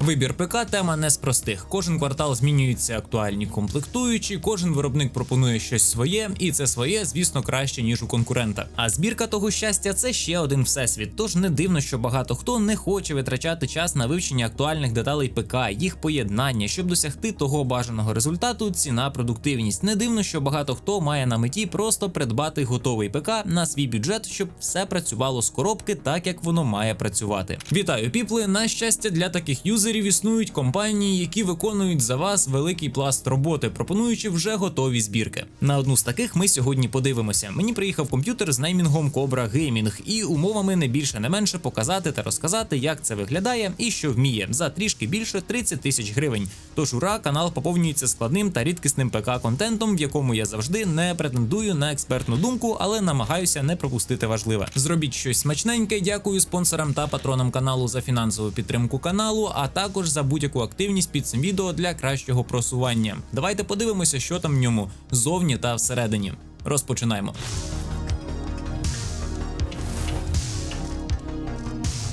Вибір ПК тема не з простих. Кожен квартал змінюються актуальні комплектуючі, кожен виробник пропонує щось своє, і це своє, звісно, краще ніж у конкурента. А збірка того щастя це ще один всесвіт. Тож не дивно, що багато хто не хоче витрачати час на вивчення актуальних деталей ПК, їх поєднання, щоб досягти того бажаного результату. Ціна, продуктивність. Не дивно, що багато хто має на меті просто придбати готовий ПК на свій бюджет, щоб все працювало з коробки так, як воно має працювати. Вітаю, піпли! На щастя, для таких юзерів існують компанії, які виконують за вас великий пласт роботи, пропонуючи вже готові збірки. На одну з таких ми сьогодні подивимося. Мені приїхав комп'ютер з неймінгом Cobra Gaming і умовами не більше не менше показати та розказати, як це виглядає і що вміє за трішки більше 30 тисяч гривень. Тож ура, канал поповнюється складним та рідкісним ПК контентом, в якому я завжди не претендую на експертну думку, але намагаюся не пропустити важливе. Зробіть щось смачненьке. Дякую спонсорам та патронам каналу за фінансову підтримку каналу, а також за будь-яку активність під цим відео для кращого просування. Давайте подивимося, що там в ньому зовні та всередині. Розпочинаємо.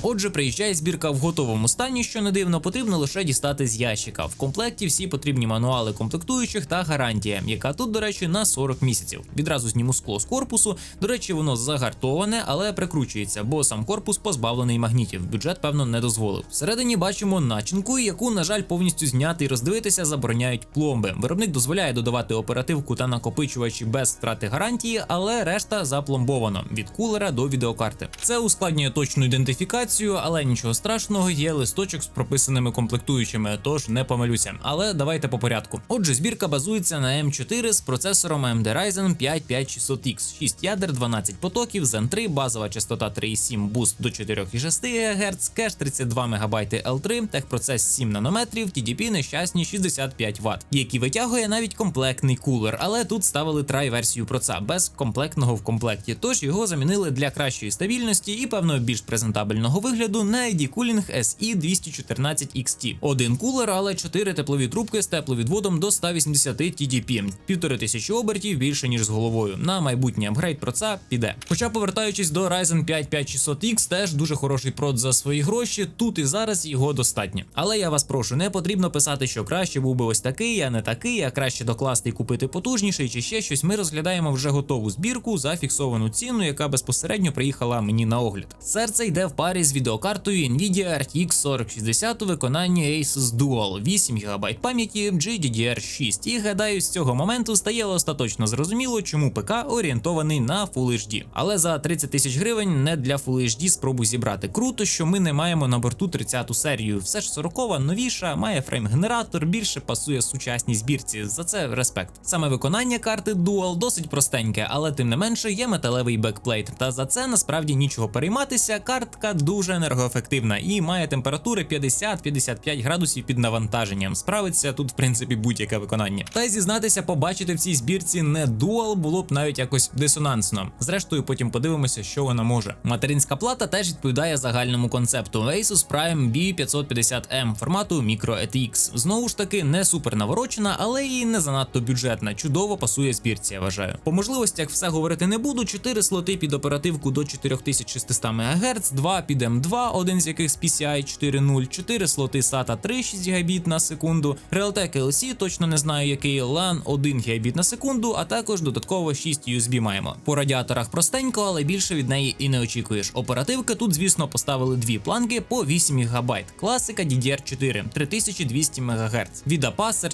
Отже, приїжджає збірка в готовому стані, що не дивно, потрібно лише дістати з ящика. В комплекті всі потрібні мануали комплектуючих та гарантія, яка тут, до речі, на 40 місяців. Відразу зніму скло з корпусу. До речі, воно загартоване, але прикручується, бо сам корпус позбавлений магнітів. Бюджет, певно, не дозволив. Всередині бачимо начинку, яку, на жаль, повністю зняти і роздивитися забороняють пломби. Виробник дозволяє додавати оперативку та накопичувачі без втрати гарантії, але решта запломбовано від кулера до відеокарти. Це ускладнює точну ідентифікацію, але нічого страшного, є листочок з прописаними комплектуючими, тож не помилюся. Але давайте по порядку. Отже, збірка базується на М4 з процесором AMD Ryzen 5 5600X, 6 ядер, 12 потоків, Zen 3, базова частота 3,7, буст до 4,6 ГГц, кеш 32 МБ L3, техпроцес 7 нанометрів, TDP нещасні 65 Вт, які витягує навіть комплектний кулер, але тут ставили трай версію проца без комплектного в комплекті, тож його замінили для кращої стабільності і певно більш презентабельного вигляду на ID Cooling SE 214 XT. Один кулер, але 4 теплові трубки з тепловідводом до 180 TDP, півтори тисячі обертів більше ніж з головою. На майбутній апгрейд проца піде. Хоча, повертаючись до Ryzen 5 5600X, теж дуже хороший прод за свої гроші. Тут і зараз його достатньо. Але я вас прошу, не потрібно писати, що краще був би ось такий, а не такий, а краще докласти і купити потужніший чи ще щось. Ми розглядаємо вже готову збірку за фіксовану ціну, яка безпосередньо приїхала мені на огляд. Серце йде в парі з відеокартою Nvidia RTX 4060 у виконанні Asus Dual, 8 ГБ пам'яті GDDR6. І гадаю, з цього моменту стає остаточно зрозуміло, чому ПК орієнтований на Full HD. Але за 30 тисяч гривень не для Full HD спробу зібрати. Круто, що ми не маємо на борту 30-ту серію. Все ж 40-ва новіша, має фрейм-генератор, більше пасує сучасній збірці. За це респект. Саме виконання карти Dual досить простеньке, але тим не менше є металевий бекплейт. Та за це насправді нічого перейматися. Картка дуже енергоефективна і має температури 50-55 градусів під навантаженням. Справиться тут, в принципі, будь-яке виконання. Та й зізнатися, побачити в цій збірці не дуал було б навіть якось дисонансно. Зрештою, потім подивимося, що вона може. Материнська плата теж відповідає загальному концепту Asus Prime B550M формату Micro ETX. Знову ж таки, не супер наворочена, але і не занадто бюджетна. Чудово пасує збірці, я вважаю. По можливостях все говорити не буду. 4 слоти під оперативку до 4600 МГц, 2 під M2, один з яких з PCI 4.0, 4 слоти SATA 3 6 Гбіт на секунду, Realtek LC, точно не знаю який, LAN 1 Гбіт на секунду, а також додатково 6 USB маємо. По радіаторах простенько, але більше від неї і не очікуєш. Оперативки тут, звісно, поставили дві планки по 8 ГБ. Класика DDR4 3200 МГц. Від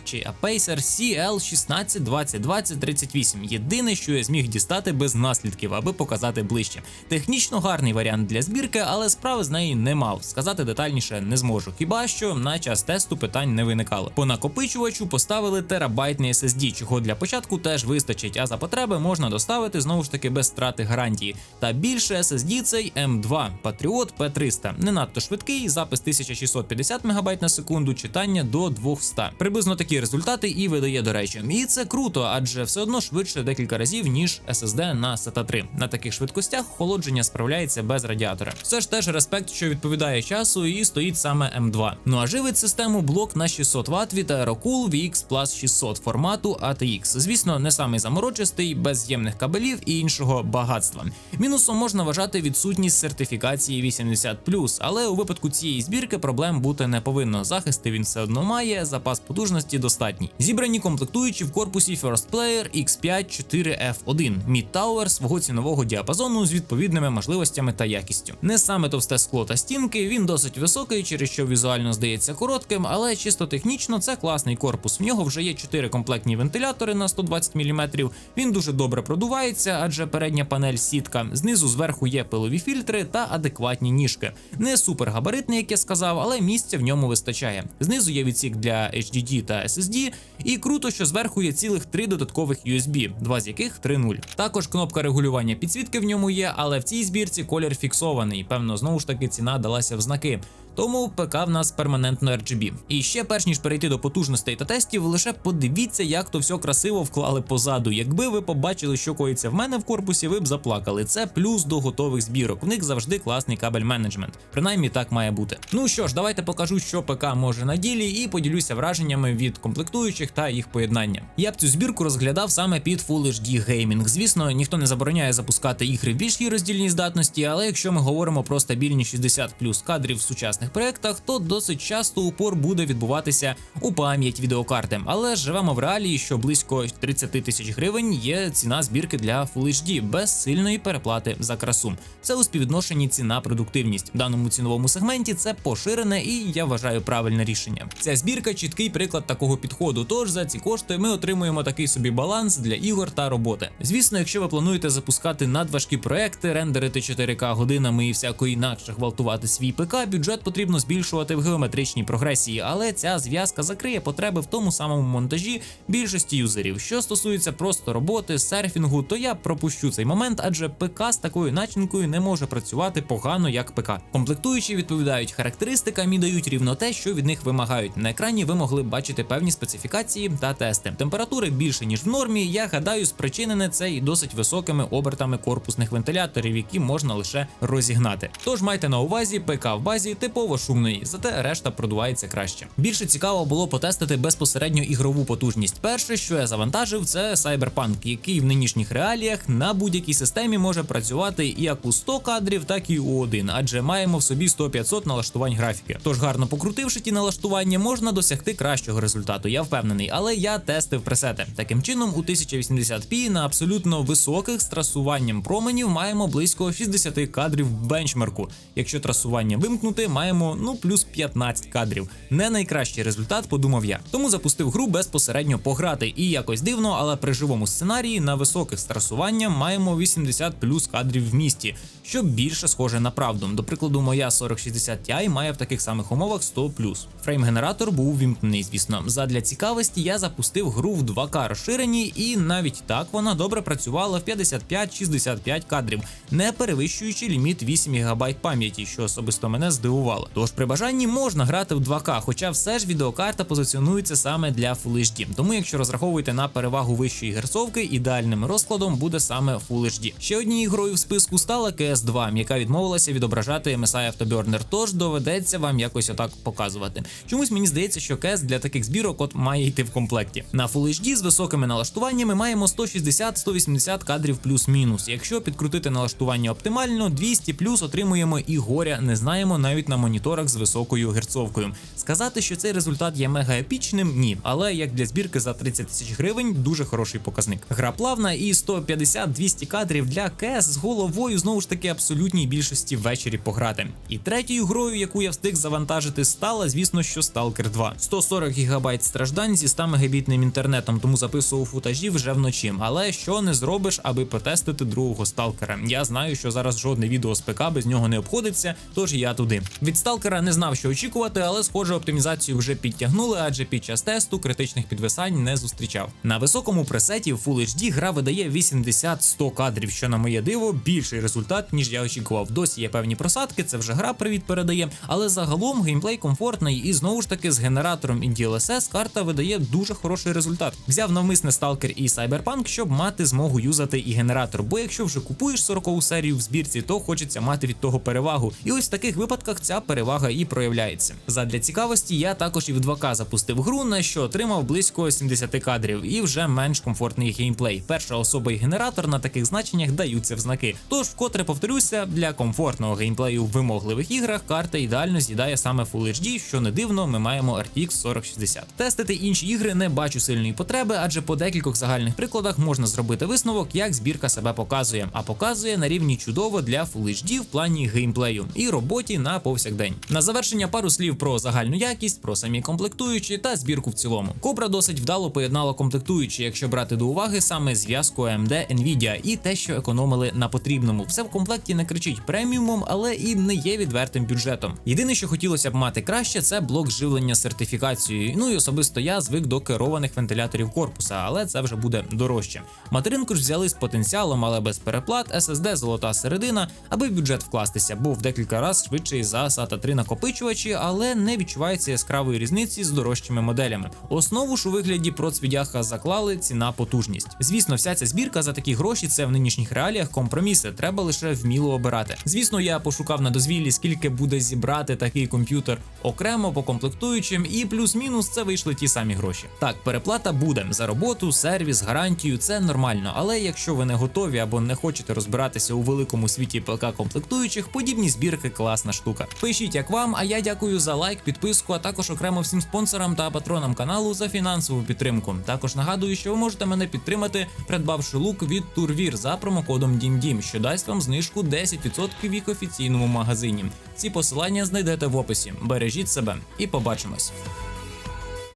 чи Apacer CL16 20 20 38. Єдине, що я зміг дістати без наслідків, аби показати ближче. Технічно гарний варіант для збірки, але справи з неї не мав. Сказати детальніше не зможу. Хіба що на час тесту питань не виникало. По накопичувачу поставили терабайтний SSD, чого для початку теж вистачить, а за потреби можна доставити знову ж таки без втрати гарантії. Та більше SSD цей M2 Patriot P300. Не надто швидкий, запис 1650 МБ на секунду, читання до 200. Приблизно такі результати і видає до речі. І це круто, адже все одно швидше декілька разів, ніж SSD на SATA 3. На таких швидкостях охолодження справляється без радіатора. Все ж теж ж респект, що відповідає часу, і стоїть саме М2. Ну а живить систему блок на 600 Вт від Aerocool VX Plus 600 формату ATX. Звісно, не самий заморочистий, без з'ємних кабелів і іншого багатства. Мінусом можна вважати відсутність сертифікації 80+, але у випадку цієї збірки проблем бути не повинно. Захисти він все одно має, запас потужності достатній. Зібрані комплектуючі в корпусі First Player X5 4F1 Mid Tower свого цінового діапазону з відповідними можливостями та якістю. Не саме товсте скло та стінки, він досить високий, через що візуально здається коротким, але чисто технічно це класний корпус. В нього вже є 4 комплектні вентилятори на 120 мм. Він дуже добре продувається, адже передня панель сітка. Знизу зверху є пилові фільтри та адекватні ніжки. Не супер габаритний, як я сказав, але місця в ньому вистачає. Знизу є відсік для HDD та SSD, і круто, що зверху є цілих три додаткових USB, два з яких 3.0. Також кнопка регулювання підсвітки в ньому є, але в цій збірці колір фіксований. Певно, знову ж таки ціна далася в знаки. Тому ПК в нас перманентно RGB. І ще перш ніж перейти до потужностей та тестів, лише подивіться, як то все красиво вклали позаду. Якби ви побачили, що коїться в мене в корпусі, ви б заплакали. Це плюс до готових збірок. В них завжди класний кабель менеджмент. Принаймні так має бути. Ну що ж, давайте покажу, що ПК може на ділі, і поділюся враженнями від комплектуючих та їх поєднання. Я б цю збірку розглядав саме під Full HD Gaming. Звісно, ніхто не забороняє запускати ігри в більшій роздільній здатності, але якщо ми говоримо про стабільні 60 плюс кадрів в сучасних проектах, то досить часто упор буде відбуватися у пам'ять відеокарти. Але живемо в реалії, що близько 30 тисяч гривень є ціна збірки для Full HD без сильної переплати за красу. Це у співвідношенні ціна продуктивність в даному ціновому сегменті. Це поширене і я вважаю правильне рішення. Ця збірка чіткий приклад такого підходу. Тож за ці кошти ми отримуємо такий собі баланс для ігор та роботи. Звісно, якщо ви плануєте запускати надважкі проекти, рендерити 4К годинами і всяко інакше гвалтувати свій ПК, бюджет потрібно збільшувати в геометричній прогресії, але ця зв'язка закриє потреби в тому самому монтажі більшості юзерів. Що стосується просто роботи, серфінгу, то я пропущу цей момент, адже ПК з такою начинкою не може працювати погано як ПК. Комплектуючі відповідають характеристикам і дають рівно те, що від них вимагають. На екрані ви могли б бачити певні специфікації та тести. Температури більше ніж в нормі. Я гадаю, спричинене це і досить високими обертами корпусних вентиляторів, які можна лише розігнати. Тож майте на увазі, ПК в базі типово шумний, зате решта продувається краще. Більше цікаво було потестити безпосередньо ігрову потужність. Перше, що я завантажив, це Cyberpunk, який в нинішніх реаліях на будь-якій системі може працювати як у 100 кадрів, так і у 1, адже маємо в собі 100-500 налаштувань графіки. Тож гарно покрутивши ті налаштування, можна досягти кращого результату. Я впевнений, але я тестив пресети. Таким чином, у 1080p на абсолютно високих з трасуванням променів маємо близько 60 кадрів в бенчмарку. Якщо трасування вимкнути, маємо ну плюс 15 кадрів. Не найкращий результат, подумав я. Тому запустив гру безпосередньо пограти. І якось дивно, але при живому сценарії на високих з трасуванням маємо 80 плюс кадрів в місті, що більше схоже на правду. До прикладу, моя 4060 Ti має в таких самих умовах 100 плюс. Фрейм-генератор був вімкнений, звісно. Задля цікавості я запустив гру в 2К розширенні, і навіть так вона добре працювала в 55-65 кадрів, не перевищуючи ліміт 8 ГБ пам'яті, що особисто мене здивувало. Тож при бажанні можна грати в 2К, хоча все ж відеокарта позиціонується саме для Full HD. Тому, якщо розраховуєте на перевагу вищої герцовки, ідеальним розкладом буде саме Full HD. Ще однією грою в списку стала CS2, яка відмовилася відображати MSI Afterburner, тож доведеться вам якось отак показувати. Чомусь мені здається, що CS для таких збірок от має йти в комплекті. На Full HD з високими налаштуваннями маємо 160-180 кадрів плюс-мінус. Якщо підкрутити налаштування оптимально, 200 плюс отримуємо і горя не знаємо навіть на моніторах з високою герцовкою. Сказати, що цей результат є мега епічним, ні, але як для збірки за 30 тисяч гривень, дуже хороший показник. Гра плавна і 150-200 кадрів для КС з головою знову ж таки абсолютній більшості ввечері пограти. І третьою грою, яку я встиг завантажити, стала, звісно, що Stalker 2. 140 ГБ страждань зі 100 мегабітним інтернетом, тому записував футажі вже вночі. Але що не зробиш, аби потестити другого сталкера? Я знаю, що зараз жодне відео з ПК без нього не обходиться, тож я туди. Від сталкера не знав, що очікувати, але схоже, оптимізацію вже підтягнули, адже під час тесту критичних підвисань не зустрічав. На високому пресеті в Full HD гра видає 80-100 кадрів, що на моє диво більший результат, ніж я очікував. Досі є певні просадки, це вже гра привіт передає, але загалом геймплей комфортний і знову ж таки з генератором InDLSS карта видає дуже хороший результат. Взяв навмисне Stalker і Cyberpunk, щоб мати змогу юзати і генератор. Бо якщо вже купуєш 40 серію в збірці, то хочеться мати від того перевагу. І ось в таких випадках ця перевага і проявляється. Задля цікавості я також і в 2К запустив гру, на що отримав близько 70 кадрів, і вже менш комфортний геймплей. Перша особа і генератор на таких значеннях даються в знаки. Тож, вкотре повторюся, для комфортного геймплею в вимогливих іграх карта ідеально з'їдає саме Full HD, що не дивно, ми маємо RTX 4060. Тестити інші ігри не бачу сильної потреби, адже по декількох загальних прикладах можна зробити висновок, як збірка себе показує, а показує на рівні чудово для Full HD в плані геймплею і роботі на повсякдень. На завершення пару слів про загальну якість, про самі комплектуючі та збірку в цілому. Кобра досить вдало поєднала комплектуючі, якщо брати до уваги саме зв'язку AMD Nvidia і те, що економили на потрібному. Все в комплекті не кричить преміумом, але і не є відвертим бюджетом. Єдине, що хотілося б мати краще, це блок живлення сертифікацією. Ну і особисто я звик до керованих вентиляторів корпуса, але це вже буде дорожче. Материнку ж взяли з потенціалом, але без переплат, SSD золота середина, аби в бюджет вкластися, був декілька разів швидший за SATA 3 накопичувачі, але не відчувається яскравої різниці з дорожчими моделями. Основу ж у вигляді процвідяха заклали ціна потужність. Звісно, вся ця збірка за такі гроші це в нинішніх реаліях компроміси. Треба лише вміло обирати. Звісно, я пошукав на дозвіллі, скільки буде зібрати такий комп'ютер окремо по комплектуючим, і плюс-мінус це вийшли ті самі гроші. Так, переплата буде за роботу, сервіс, гарантію. Це нормально. Але якщо ви не готові або не хочете розбиратися у великому світі ПК комплектуючих, подібні збірки класна штука. Пишіть як вам, а я дякую за лайк, підписку, а також окремо всім спонсорам та патронам каналу за фінансову підтримку. Також нагадую, що ви можете мене підтримати, придбавши лук від Турвір за промокодом DIMDIM, що дасть вам знижку 10% в їх офіційному магазині. Ці посилання знайдете в описі. Бережіть себе і побачимось.